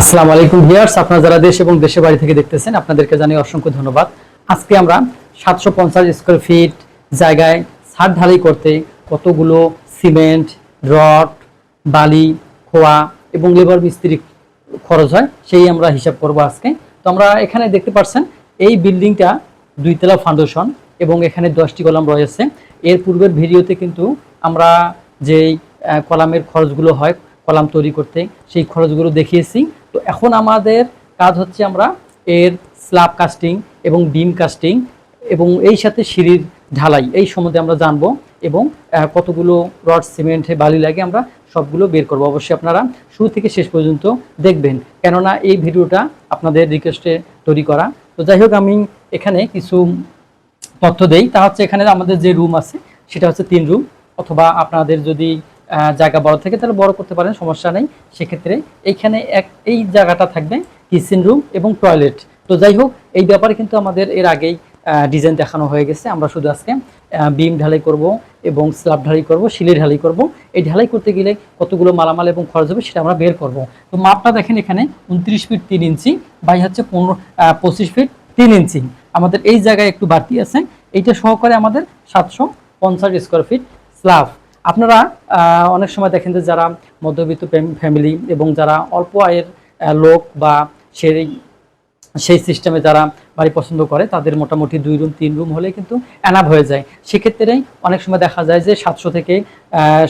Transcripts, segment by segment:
আসসালামু আলাইকুম ভিউয়ার্স, আপনারা যারা দেশ এবং দেশের বাড়ি থেকে দেখতেছেন, আপনাদেরকে জানাই অসংখ্য ধন্যবাদ। আজকে আমরা সাতশো পঞ্চাশ স্কোয়ার ফিট জায়গায় ছাদ ঢালাই করতে কতগুলো সিমেন্ট, রড, বালি, খোয়া এবং লেবার মিস্ত্রি খরচ হয়, সেই আমরা হিসাব করব আজকে। তো আমরা এখানে দেখতে পাচ্ছেন এই বিল্ডিংটা দুইতলা ফাউন্ডেশন এবং এখানে দশটি কলাম রয়েছে। এর পূর্বের ভিডিওতে কিন্তু আমরা যেই কলামের খরচগুলো হয়, কলাম তৈরি করতে, সেই খরচগুলো দেখিয়েছি। তো এখন আমাদের কাজ হচ্ছে আমরা এর স্ল্যাব কাস্টিং এবং বিম কাস্টিং এবং এই সাথে সিঁড়ির ঢালাই, এই সম্বন্ধে আমরা জানব এবং কতগুলো রড, সিমেন্টে, বালি লাগে আমরা সবগুলো বের করব। অবশ্যই আপনারা শুরু থেকে শেষ পর্যন্ত দেখবেন। কেননা এই ভিডিওটা আপনাদের রিকোয়েস্টে তৈরি করা। তো যাই হোক, আমি এখানে কিছু তথ্য দেই। তা হচ্ছে এখানে আমাদের যে রুম আছে, সেটা হচ্ছে তিন রুম অথবা আপনাদের যদি জায়গা বড় থাকে তাহলে বড় করতে পারেন, সমস্যা নেই। সেক্ষেত্রে এইখানে এক এই জায়গাটা থাকবে কিচেন রুম এবং টয়লেট তো যাই হোক, এই ব্যাপারে কিন্তু আমাদের এর আগেই ডিজাইন দেখানো হয়ে গেছে। আমরা শুধু আজকে বিম ঢালাই করব এবং স্ল্যাব ঢালাই করব, শিলি ঢালাই করব। এই ঢালাই করতে গেলে কতগুলো মালামাল এবং খরচ হবে সেটা আমরা বের করব। তো মাপটা দেখেন এখানে উনত্রিশ ফিট তিন ইঞ্চি, বাই হচ্ছে পনেরো পঁচিশ ফিট তিন ইঞ্চি। আমাদের এই জায়গায় একটু বাড়তি আছে। এইটা সহকারে আমাদের সাতশো পঞ্চাশ স্কোয়ার ফিট স্ল্যাব আপনারা অনেক সময় দেখেন যে যারা মধ্যবিত্ত ফ্যামিলি এবং যারা অল্প আয়ের লোক বা সেই সেই সিস্টেমে যারা বাড়ি পছন্দ করে, তাদের মোটামুটি দুই রুম, তিন রুম হলে কিন্তু অ্যানাপ হয়ে যায়। সেক্ষেত্রে অনেক সময় দেখা যায় যে সাতশো থেকে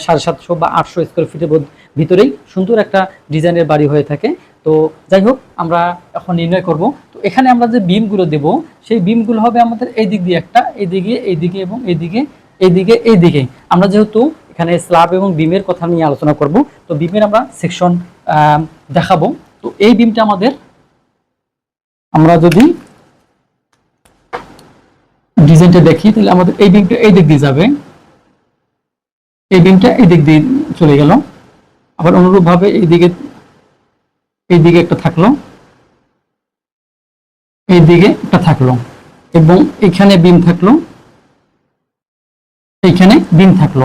সাড়ে সাতশো বা আটশো স্কোয়ার ফিটের ভিতরেই সুন্দর একটা ডিজাইনের বাড়ি হয়ে থাকে। তো যাই হোক, আমরা এখন নির্ণয় করব। তো এখানে আমরা যে বিমগুলো দেব, সেই বিমগুলো হবে আমাদের এই দিক দিয়ে একটা এইদিকে এইদিকে এবং এইদিকে এইদিকে এইদিকে আমরা যেহেতু এখানে স্ল্যাব এবং বিমের কথা নিয়ে আলোচনা করব। তো বিমের আমরা সেকশন দেখাবো। তো এই বিমটা আমাদের আমরা যদি ডিজাইনটা দেখি, তাহলে আমাদের এই বিমটা এই দিক দিয়ে যাবে। এই বিমটা এই দিক দিয়ে চলে গেল। আবার অনুরূপভাবে এই দিকে এই দিকে একটা থাকল। এই দিকে একটা থাকল। এবং এখানে বিম থাকল। এইখানে বিম থাকল।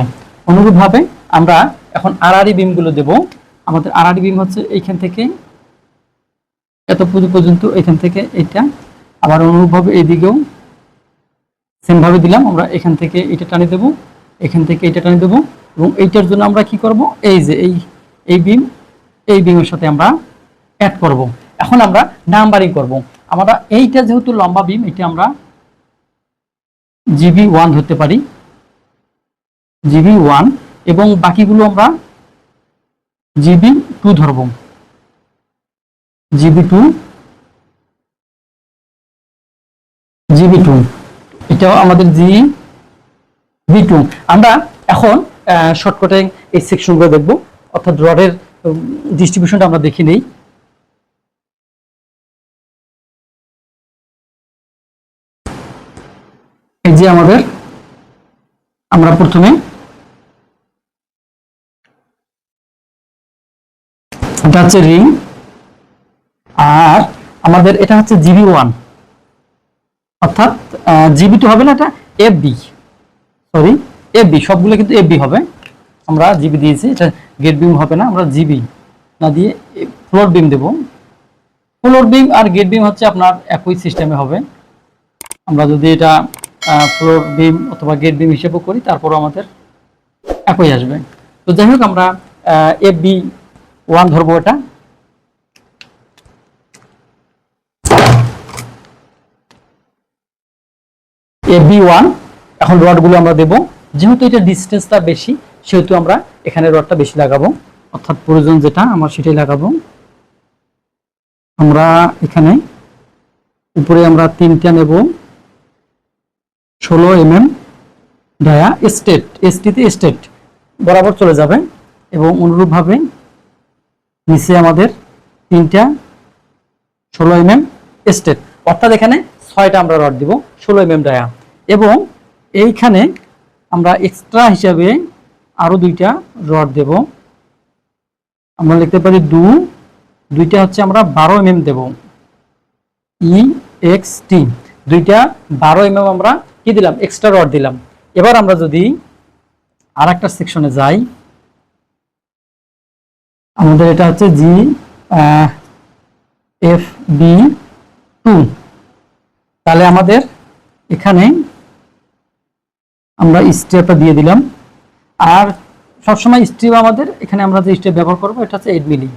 অনুরূপভাবে আমরা এখন আড়াআড়ি বিমগুলো দেব। আমাদের আড়াআড়ি বিম হচ্ছে এইখান থেকে, এত পর্যন্ত এখান থেকে এটা আবার অনুরূপভাবে এইদিকেও সেমভাবে দিলাম, আমরা এখান থেকে এটা টানি দেব, এখান থেকে এটা টানি দেব। এবং এইটার জন্য আমরা কি করব? এই যে, এই এই বিম, এই বিমের সাথে আমরা অ্যাড করব। এখন আমরা নাম্বারিং করব। আমরা এইটা যেহেতু লম্বা বিম, এটা আমরা জিবি ওয়ান ধরতে পারি। জিবি ওয়ান এবং বাকিগুলো আমরা জিবি টু ধরবো। জিবি টু জিবি টু, এটাও আমাদের জি টু। আমরা এখন শর্টকাটে এই সেকশনগুলো দেখব, অর্থাৎ রডের ডিস্ট্রিবিউশনটা আমরা দেখি নেই। এই যে আমাদের, আমরা প্রথমে এটা হচ্ছে রিং আর আমাদের এটা হচ্ছে জিবি ওয়ান। অর্থাৎ জিবি টু হবে না এটা F B sorry F B সবগুলো কিন্তু এফ বি হবে। আমরা জিবি দিয়েছি, এটা গেট বিম হবে না, আমরা জিবি না দিয়ে ফ্লোর বিম দেব। ফ্লোর বিম আর গেট বিম হচ্ছে আপনার একই সিস্টেমে হবে। আমরা যদি এটা ফ্লোর বিম অথবা গেট বিম হিসেবে করি, তারপরও আমাদের একই আসবে। তো যাই হোক আমরা এফ বি ওয়ান ধরবো এটা। এবি ওয়ান, এখন রডগুলো আমরা দেব। যেহেতু এটা ডিস্টেন্সটা বেশি, সেহেতু আমরা এখানে রডটা বেশি লাগাবো। অর্থাৎ প্রয়োজন যেটা, আমরা সেটাই লাগাবো। আমরা এখানে উপরে আমরা তিনটা নেব। ষোলো এম এম ডায়া স্টেট এসটিতে স্টেট বরাবর চলে যাবে এবং অনুরূপভাবে নিচে আমাদের তিনটা ষোলো এম এম স্টেট অর্থাৎ এখানে ছয়টা আমরা রড দিব, ষোলো এম এম ডায়া এবং এইখানে আমরা এক্সট্রা হিসাবে আরও দুইটা রড দেব। আমরা লিখতে পারি দু, দুইটা হচ্ছে আমরা বারো এম এম দেব। ই এক্স টি দুইটা বারো এম এম আমরা কি দিলাম? এক্সট্রা রড দিলাম। এবার আমরা যদি আর একটা সেকশনে যাই আমাদের এটা হচ্ছে জি এফ, বি, টু। তাহলে আমাদের এখানে আমরা স্টেপটা দিয়ে দিলাম। আর সবসময় স্টেপ আমাদের এখানে আমরা যে স্টেপ ব্যবহার করব, এটা হচ্ছে eight milli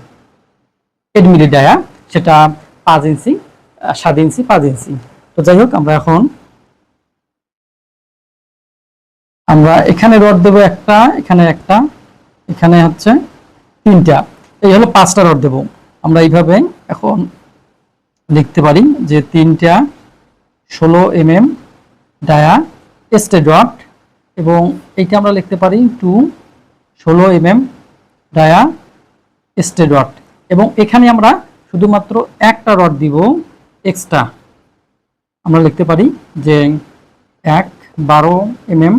eight milli dia, সেটা পাঁচ ইঞ্চি সাত ইঞ্চি, পাঁচ ইঞ্চি। তো যাই হোক, আমরা এখন আমরা এখানে রড দেবো একটা, এখানে একটা, এখানে হচ্ছে তিনটা। এই হলো পাঁচটা রড দেবো আমরা এইভাবে এখন লিখতে পারি যে তিনটা ষোলো M M dia straight dot এবং এইটা আমরা লিখতে পারি টু ষোলো M M dia straight dot এবং এখানে আমরা শুধুমাত্র একটা রড দিব এক্সট্রা। আমরা লিখতে পারি যে এক বারো M M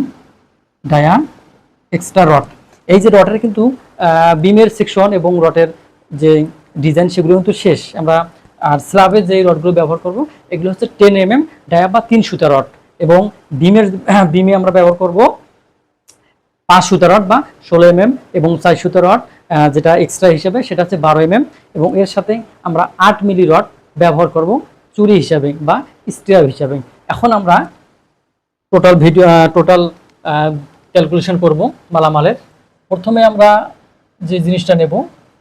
dia extra rod. এই যে রটের কিন্তু বিমের সেকশন এবং রটের যে ডিজাইন সেগুলো কিন্তু শেষ। আমরা আর স্ল্যাবের যে রডগুলো ব্যবহার করব, এগুলো হচ্ছে টেন এম এম ডায়া বা তিন সুতা রড এবং বিমের, বিমে আমরা ব্যবহার করব পাঁচ সুতা রড বা ষোলো এম এম এবং চার সুতা রড যেটা এক্সট্রা হিসেবে, সেটা হচ্ছে বারো এম এম এবং এর সাথে আমরা আট মিলি রড ব্যবহার করব চুরি হিসাবে বা স্টিয়ার হিসাবে। এখন আমরা টোটাল ভিডিও টোটাল ক্যালকুলেশন করব মালামালের। প্রথমে আমরা যে জিনিসটা নেব,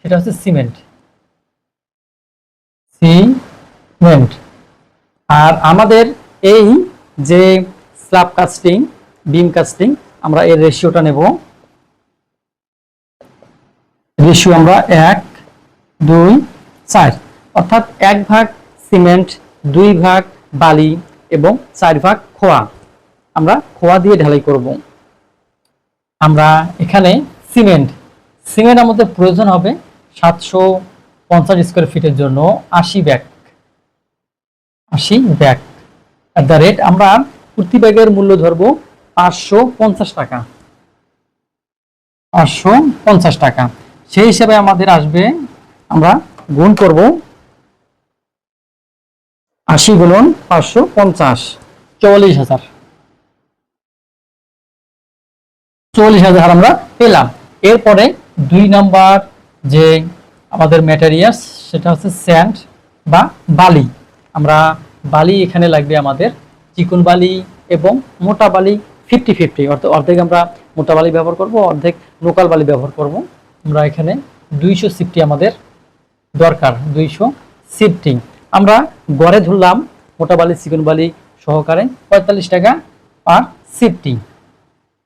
সেটা হচ্ছে সিমেন্ট। সিমেন্ট। আর আমাদের এই যে স্ল্যাব কাস্টিং, বিম কাস্টিং, আমরা এর রেশিওটা নেব। রেশিও আমরা এক, দুই, চার। অর্থাৎ এক ভাগ সিমেন্ট, দুই ভাগ বালি এবং চার ভাগ খোয়া। আমরা খোয়া দিয়ে ঢালাই করব। আমরা এখানে সিমেন্ট। সিমেন্ট আমাদের প্রয়োজন হবে সাতশো পঞ্চাশ স্কোয়ার ফিটের জন্য আশি ব্যাগ। আশি ব্যাগ। অ্যাট দ্য রেট আমরা প্রতি ব্যাগের মূল্য ধরবো পাঁচশো পঞ্চাশ টাকা। পাঁচশো পঞ্চাশ টাকা। সেই হিসাবে আমাদের আসবে, আমরা গুণ করব আশি গুণন পাঁচশো পঞ্চাশ। চল্লিশ হাজার। চল্লিশ হাজার আমরা পেলাম। এরপরে দুই নাম্বার যে আমাদের ম্যাটেরিয়ালস সেটা হচ্ছে স্যান্ড বা বালি। আমরা বালি এখানে লাগবে আমাদের চিকন বালি এবং মোটা বালি ফিফটি ফিফটি অর্থাৎ অর্ধেক আমরা মোটা বালি ব্যবহার করব, অর্ধেক লোকাল বালি ব্যবহার করব। আমরা এখানে দুইশো সিফটি আমাদের দরকার, দুইশো সিফটি আমরা গড়ে ধরলাম মোটা বালি, চিকন বালি সহকারে পঁয়তাল্লিশ টাকা পার সিফটি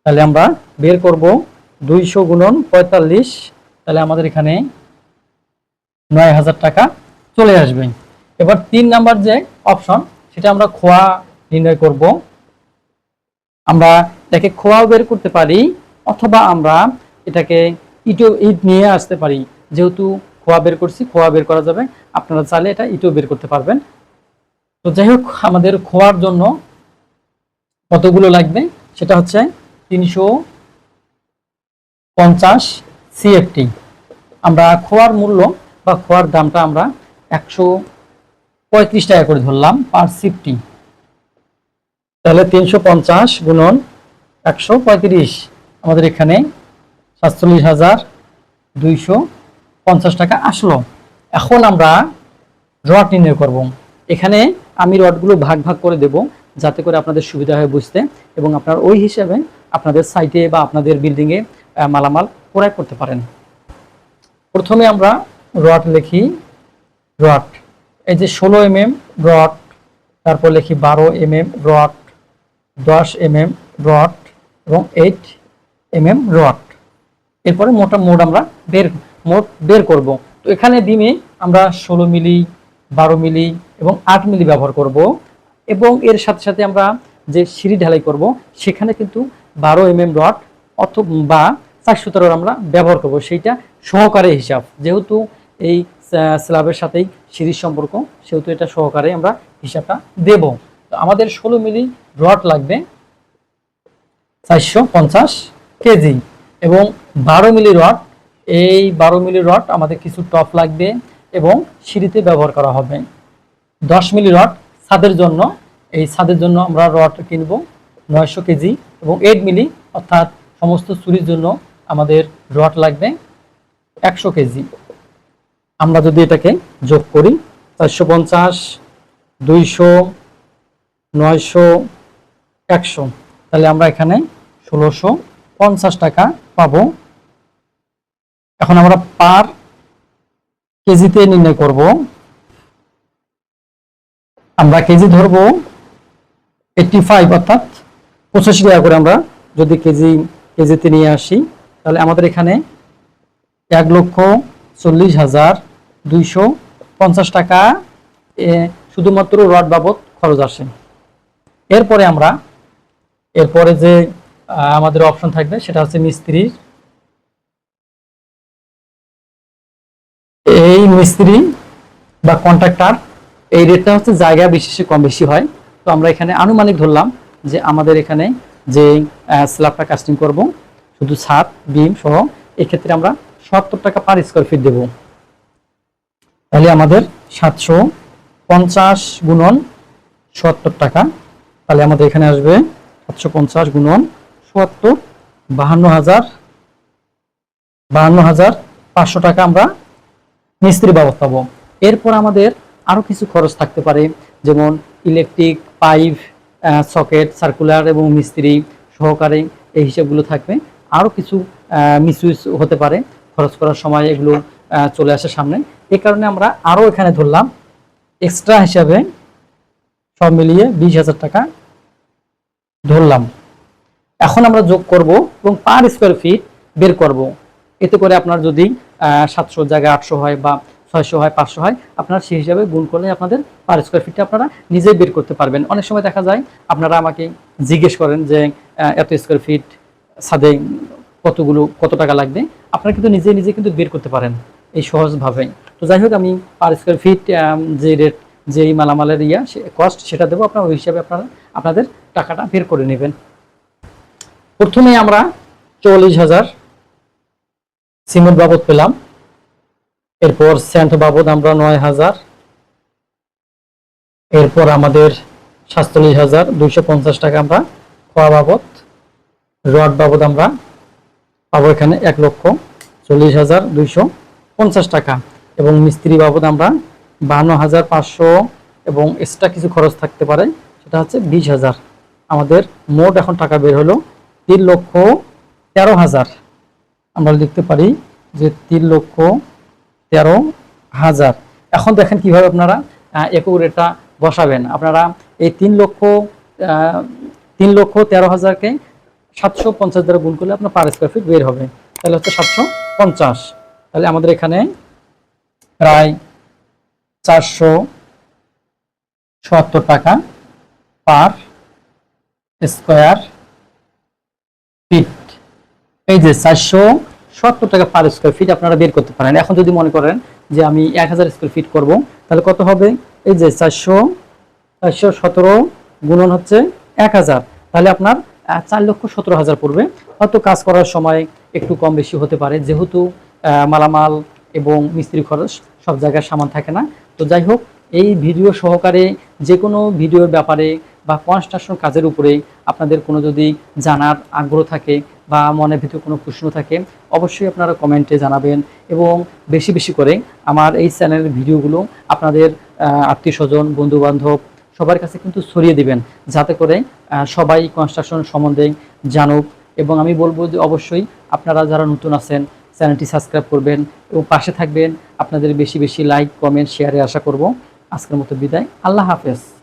তাহলে আমরা বের করব দুইশো গুণন পঁয়তাল্লিশ, তাহলে আমাদের এখানে নয় হাজার টাকা চলে আসবে। এবার তিন নাম্বার যে অপশন সেটা আমরা খোয়া নির্ণয় করব। আমরা এটাকে খোয়াও বের করতে পারি, অথবা আমরা এটাকে ইটো ইট নিয়ে আসতে পারি। যেহেতু খোয়া বের করছি, খোয়া বের করা যাবে। আপনারা চাইলে এটা ইটও বের করতে পারবেন। তো যাই হোক, আমাদের খোয়ার জন্য কতগুলো লাগবে? সেটা হচ্ছে তিনশো পঞ্চাশ সিএফটি আমরা খোয়ার মূল্য বা খোয়ার দামটা আমরা একশো পঁয়ত্রিশ টাকা করে ধরলাম পার সিফটি তাহলে তিনশো পঞ্চাশ গুণন একশো পঁয়ত্রিশ, আমাদের এখানে সাতচল্লিশ হাজার দুইশো পঞ্চাশ টাকা আসলো। এখন আমরা রড নির্ণয় করব। এখানে আমি রডগুলো ভাগ ভাগ করে দেব যাতে করে আপনাদের সুবিধা হয় বুঝতে এবং আপনার ওই হিসাবে আপনাদের সাইটে বা আপনাদের বিল্ডিংয়ে মালামাল ক্রয় করতে পারেন। প্রথমে আমরা রড লিখি, রড। এই যে ষোলো এম এম রড, তারপর লিখি বারো এম এম রড, দশ এম এম রড এবং এইট এম এম রড। এরপরে মোটা মোড আমরা বের, মোট বের করব। তো এখানে ডিমে আমরা ষোলো মিলি, বারো মিলি এবং আট মিলি ব্যবহার করব এবং এর সাথে সাথে আমরা যে সিঁড়ি ঢালাই করব, সেখানে কিন্তু বারো এম এম রড অথবা চারশো তেরো আমরা ব্যবহার করব, সেইটা সহকারে হিসাব। যেহেতু এই স্ল্যাবের সাথেই সিঁড়ির সম্পর্ক, সেহেতু এটা সহকারে আমরা হিসাবটা দেব। আমাদের ষোলো মিলি রড লাগবে চারশো পঞ্চাশ কেজি এবং বারো মিলি রড, এই বারো মিলি রড আমাদের কিছু টপ লাগবে এবং সিঁড়িতে ব্যবহার করা হবে। দশ মিলি রড ছাদের জন্য, এই ছাদের জন্য আমরা রড কিনবো নয়শো কেজি এবং এইট মিলি, অর্থাৎ সমস্ত চুরির জন্য আমাদের রড লাগবে একশো কেজি। আমরা যদি এটাকে যোগ করি, চারশো পঞ্চাশ, দুইশো, নয়শো, একশো, তাহলে আমরা এখানে ষোলোশো পঞ্চাশ টাকা পাব। এখন আমরা পার কেজিতে নির্ণয় করব। আমরা কেজি ধরবো এইটটি ফাইভ অর্থাৎ পঁচাশি টাকা করে আমরা যদি কেজি কেজিতে নিয়ে আসি, তাহলে আমাদের এখানে এক লক্ষ চল্লিশ হাজার দুইশো পঞ্চাশ টাকা শুধুমাত্র রড বাবদ খরচ আসে। এরপরে আমরা, এরপরে যে আমাদের অপশন থাকবে, সেটা হচ্ছে মিস্ত্রির। এই মিস্ত্রি বা কন্ট্রাক্টর এই রেটটা হচ্ছে জায়গা বিশেষে কম বেশি হয়। তো আমরা এখানে আনুমানিক ধরলাম যে আমাদের এখানে যে স্ল্যাবটা কাস্টিং করব, শুধু ছাদ, বিম সহ, এক্ষেত্রে আমরা সত্তর টাকা পার স্কোয়ার ফিট দেব। তাহলে আমাদের সাতশো পঞ্চাশ গুণন সত্তর টাকা, তাহলে আমাদের এখানে আসবে সাতশো পঞ্চাশ গুণন সত্তর, বাহান্ন হাজার বাহান্ন হাজার পাঁচশো টাকা আমরা মিস্ত্রি বাবদ পাবো। এরপর আমাদের আরও কিছু খরচ থাকতে পারে, যেমন ইলেকট্রিক পাইপ সকেট সার্কুলার এবং মিস্ত্রি সহকারে এই হিসাবগুলো থাকবে। আরও কিছু মিসইউজ হতে পারে। খরচ করার সময় এগুলো চলে আসে সামনে। এ কারণে আমরা আরও এখানে ধরলাম এক্সট্রা হিসাবে সব মিলিয়ে বিশ হাজার টাকা ধরলাম। এখন আমরা যোগ করব এবং পার স্কোয়ার ফিট বের করব। এতে করে আপনার যদি সাতশো জায়গায় আটশো হয় বা ছয়শো হয়, পাঁচশো হয়, আপনার সেই হিসাবে গুণ করলে আপনাদের পার স্কোয়ার ফিটটা আপনারা নিজেই বের করতে পারবেন। অনেক সময় দেখা যায়, আপনারা আমাকে জিজ্ঞেস করেন যে এত স্কোয়ার ফিট ছাদে কতগুলো, কত টাকা লাগবে? আপনারা কিন্তু নিজে নিজে কিন্তু বের করতে পারেন এই সহজভাবে। তো যাই হোক, আমি পার স্কোয়ার ফিট যে রেট যেই মালামালের ইয়া কস্ট সেটা দেবো, আপনার ওই হিসাবে আপনারা, আপনাদের টাকাটা বের করে নেবেন। প্রথমে আমরা চল্লিশ হাজার সিমেন্ট বাবদ পেলাম। এরপর সেন্ট বাবদ আমরা নয় হাজার। এরপর আমাদের সাতচল্লিশ হাজার দুইশো পঞ্চাশ টাকা আমরা খোয়া বাবদ। রড বাবদ আমরা পাবো এখানে এক লক্ষ চল্লিশ হাজার দুইশো পঞ্চাশ টাকা। এবং মিস্ত্রি বাবদ আমরা বাহান্ন হাজার পাঁচশো এবং এক্সট্রা কিছু খরচ থাকতে পারে, সেটা হচ্ছে বিশ হাজার। আমাদের মোট এখন টাকা বের হলো তিন লক্ষ তেরো হাজার। আমরা লিখতে পারি যে তিন লক্ষ তেরো হাজার। এখন দেখেন কীভাবে আপনারা একক বসাবেন। আপনারা এই তিন লক্ষ তিন লক্ষ তেরো হাজারকে সাতশো পঞ্চাশ দ্বারা গুণ করলে আপনার পার স্কোয়ার ফিট বের হবে। তাহলে হচ্ছে সাতশো পঞ্চাশ। তাহলে আমাদের এখানে প্রায় চারশো চুয়াত্তর টাকা পার স্কোয়ার ফিট এই যে চারশো সত্তর টাকা পার স্কোয়ার ফিট আপনারা বের করতে পারেন। এখন যদি মনে করেন যে আমি এক হাজার স্কোয়ার ফিট করব, তাহলে কত হবে? এই যে চারশো চারশো সতেরো গুণন হচ্ছে এক হাজার। তাহলে আপনার চার লক্ষ সতেরো হাজার পড়বে। হয়তো কাজ করার সময় একটু কম বেশি হতে পারে, যেহেতু মালামাল এবং মিস্ত্রি খরচ সব জায়গায় সামান থাকে না। তো যাই হোক, এই ভিডিও সহকারে যে কোনো ভিডিওর ব্যাপারে বা কনস্ট্রাকশন কাজের উপরে আপনাদের কোনো যদি জানার আগ্রহ থাকে বা মনের ভিতরে কোনো প্রশ্ন থাকে অবশ্যই আপনারা কমেন্টে জানাবেন এবং বেশি বেশি করে আমার এই চ্যানেলের ভিডিওগুলো আপনাদের আত্মীয় স্বজন বন্ধু বান্ধব সবার কাছে কিন্তু ছড়িয়ে দিবেন। যাতে করে সবাই কনস্ট্রাকশন সম্বন্ধে জানুক এবং আমি বলব যে অবশ্যই আপনারা যারা নতুন আছেন, চ্যানেলটি সাবস্ক্রাইব করবেন এবং পাশে থাকবেন। আপনাদের বেশি বেশি লাইক কমেন্ট শেয়ারে আশা করব। আজকের মতো বিদায়। আল্লাহ হাফেজ।